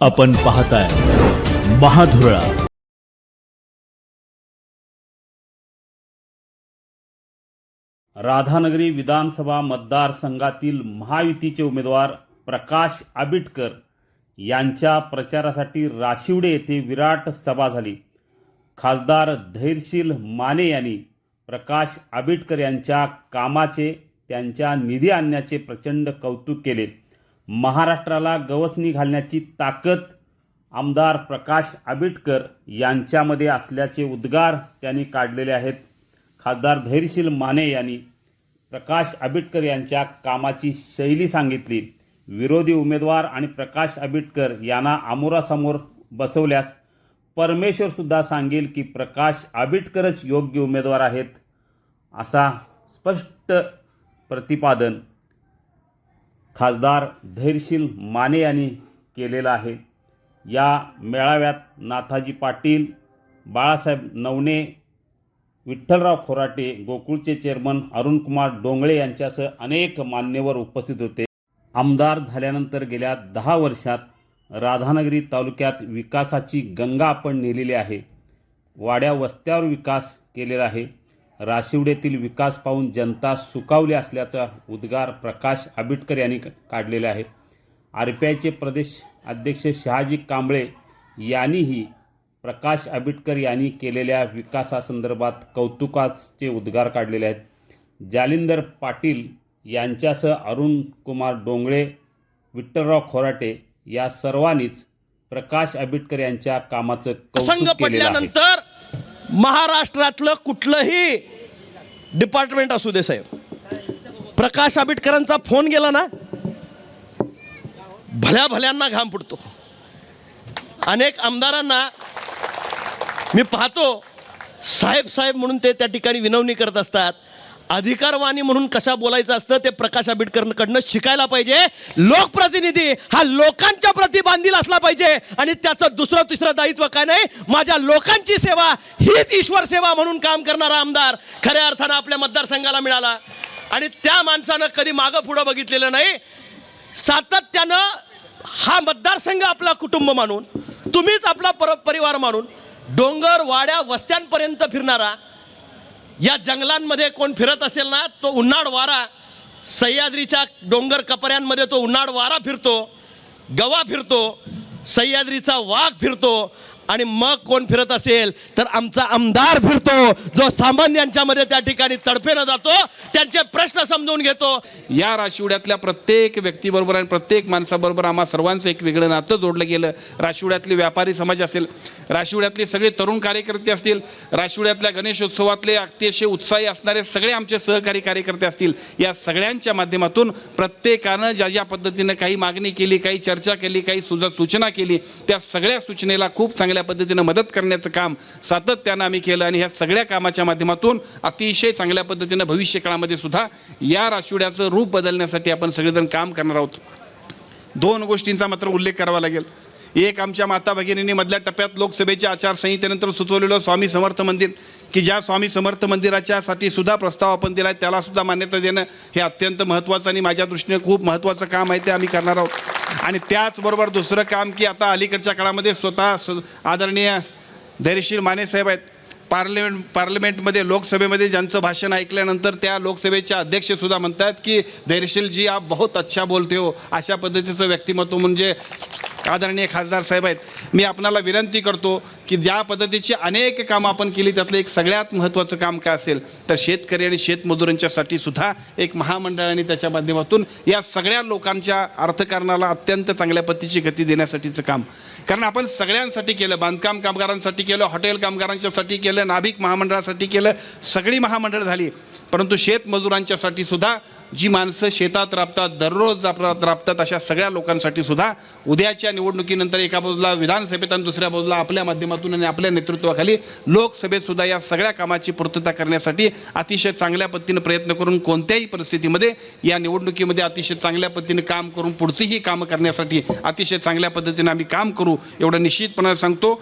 आपण पाहताय महाधुरा राधानगरी विधानसभा मतदारसंघातील महायुतीचे उमेदवार प्रकाश आबिटकर यांच्या प्रचारासाठी राशिवडे येथे विराट सभा झाली. खासदार धैर्यशील माने यांनी प्रकाश आबिटकर यांच्या कामाचे त्यांच्या निधी आणण्याचे प्रचंड कौतुक केले. महाराष्ट्राला गवसणी घालण्याची ताकद आमदार प्रकाश आबिटकर यांच्यामध्ये असल्याचे उद्गार त्यांनी काढलेले आहेत. खासदार धैर्यशील माने यांनी प्रकाश आबिटकर यांच्या कामाची शैली सांगितली. विरोधी उमेदवार आणि प्रकाश आबिटकर यांना आमोरासमोर बसवल्यास परमेश्वरसुद्धा सांगेल की प्रकाश आबिटकरच योग्य उमेदवार आहेत. असा स्पष्ट प्रतिपादन खासदार धैर्यशील माने यांनी केलेला आहे. या मेळाव्यात नाथाजी पाटील बाळासाहेब नवणे विठ्ठलराव खोराटे गोकुळचे चेअरमन अरुणकुमार डोंगळे यांच्यासह अनेक मान्यवर उपस्थित होते. आमदार झाल्यानंतर गेल्या दहा वर्षात राधानगरी तालुक्यात विकासाची गंगा आपण नेलेली आहे. वाड्या वस्त्यावर विकास केलेला आहे. राशिवडेतील विकास पाहून जनता सुकावली असल्याचा उद्गार प्रकाश आबिटकर यांनी काढलेला आहे. आर पी आयचे प्रदेश अध्यक्ष शहाजी कांबळे यांनीही प्रकाश आबिटकर यांनी केलेल्या विकासासंदर्भात कौतुकाचे उद्गार काढलेले आहेत. जालिंदर पाटील यांच्यासह अरुण कुमार डोंगळे विठ्ठलराव खोराटे या सर्वांनीच प्रकाश आबिटकर यांच्या कामाचं कौतुक केलेलं आहे. महाराष्ट्रातलं कुठलंही डिपार्टमेंट असू दे साहेब. प्रकाश आंबेडकरांचा फोन गेला ना भल्या भल्यांना घाम फुटतो. अनेक आमदारांना मी पाहतो साहेब साहेब म्हणून ते त्या ठिकाणी विनवणी करत असतात. अधिकारवाणी म्हणून कशा बोलायचं असतं ते प्रकाश आंबेडकरकडनं शिकायला पाहिजे. लोकप्रतिनिधी हा लोकांच्या प्रती बांधील असला पाहिजे. आणि त्याचं दुसरं तिसरं दायित्व काय नाही? माझ्या लोकांची सेवा हीच ईश्वर सेवा म्हणून काम करणारा आमदार. खऱ्या अर्थानं आपल्या मतदारसंघाला मिळाला. आणि त्या माणसानं कधी मागं पुढं बघितलेलं नाही. सातत्यानं हा मतदारसंघ आपला कुटुंब मानून तुम्हीच आपला पर परिवार मानून डोंगर वाड्या वस्त्यांपर्यंत फिरणारा या जंगलांमध्ये कोण फिरत असेल ना तो उन्हाळ वारा सह्याद्रीच्या डोंगर कपऱ्यांमध्ये तो उन्हाळ वारा फिरतो गवा फिरतो सह्याद्रीचा वाघ फिरतो आणि मग कोण फिरत असेल? तर आमचा आमदार फिरतो जो सामान्यांच्यामध्ये त्या ठिकाणी तडफेनं जातो त्यांचे प्रश्न समजून घेतो. या राशिवड्यातल्या प्रत्येक व्यक्तीबरोबर आणि प्रत्येक माणसाबरोबर आम्हा सर्वांचं एक वेगळं नातं जोडलं गेलं. राशिवड्यातले व्यापारी समाज असेल राशिवड्यातले सगळे तरुण कार्यकर्ते असतील राशिवड्यातल्या गणेशोत्सवातले अतिशय उत्साही असणारे सगळे आमचे सहकारी कार्यकर्ते असतील या सगळ्यांच्या माध्यमातून प्रत्येकानं ज्या ज्या पद्धतीनं काही मागणी केली काही चर्चा केली काही सुजा सूचना केली त्या सगळ्या सूचनेला खूप चांगल्या चांगल्या पद्धतीनं मदत करण्याचं काम सातत्यानं आम्ही केलं आणि ह्या सगळ्या कामाच्या माध्यमातून अतिशय चांगल्या पद्धतीनं भविष्य काळामध्ये सुद्धा या राशिवड्याचं रूप बदलण्यासाठी आपण सगळेजण काम करणार आहोत. दोन गोष्टींचा मात्र उल्लेख करावा लागेल. एक आमच्या माता भगिनींनी मधल्या टप्प्यात लोकसभेच्या आचारसंहितेनंतर सुचवलेलं स्वामी समर्थ मंदिर की ज्या स्वामी समर्थ मंदिराच्यासाठी सुद्धा प्रस्ताव आपण दिला आहे त्याला सुद्धा मान्यता देणं हे अत्यंत महत्त्वाचं आणि माझ्या दृष्टीने खूप महत्त्वाचं काम आहे ते आम्ही करणार आहोत. आणि त्याचबरोबर दुसरं काम की आता अलीकडच्या काळामध्ये स्वतः आदरणीय धैर्यशील माने साहेब आहेत. पार्लमेंट पार्लमेंटमध्ये लोकसभेमध्ये ज्यांचं भाषण ऐकल्यानंतर त्या लोकसभेच्या अध्यक्षसुद्धा म्हणतात की धैर्यशीलजी आप बहुत अच्छा बोलते हो. अशा पद्धतीचं व्यक्तिमत्व म्हणजे आदरणीय खासदार साहेब आहेत. मी आपणाला विनंती करतो की ज्या पद्धतीची अनेक कामं आपण केली त्यातलं एक सगळ्यात महत्त्वाचं काम काय असेल तर शेतकरी आणि शेतमजुरांच्यासाठी सुद्धा एक महामंडळाने त्याच्या माध्यमातून या सगळ्या लोकांच्या अर्थकारणाला अत्यंत चांगल्या पद्धतीची गती देण्यासाठीचं काम. कारण आपण सगळ्यांसाठी केलं बांधकाम कामगारांसाठी केलं हॉटेल कामगारांच्यासाठी केलं नाभिक महामंडळासाठी केलं सगळी महामंडळ झाली. परंतु शेतमजुरांच्यासाठी सुद्धा जी माणसं शेतात राबतात दररोज राबतात राबतात अशा सगळ्या लोकांसाठी सुद्धा उद्याच्या निवडणुकीनंतर एका बाजूला विधानसभेत आणि दुसऱ्या बाजूला आपल्या माध्यमातून आणि आपल्या नेतृत्वाखाली लोकसभेत सुद्धा या सगळ्या कामाची पूर्तता करण्यासाठी अतिशय चांगल्या पद्धतीने प्रयत्न करून कोणत्याही परिस्थितीमध्ये या निवडणुकीमध्ये अतिशय चांगल्या पद्धतीने काम करून पुढचीही कामं करण्यासाठी अतिशय चांगल्या पद्धतीने आम्ही काम करू एवढं निश्चितपणे सांगतो.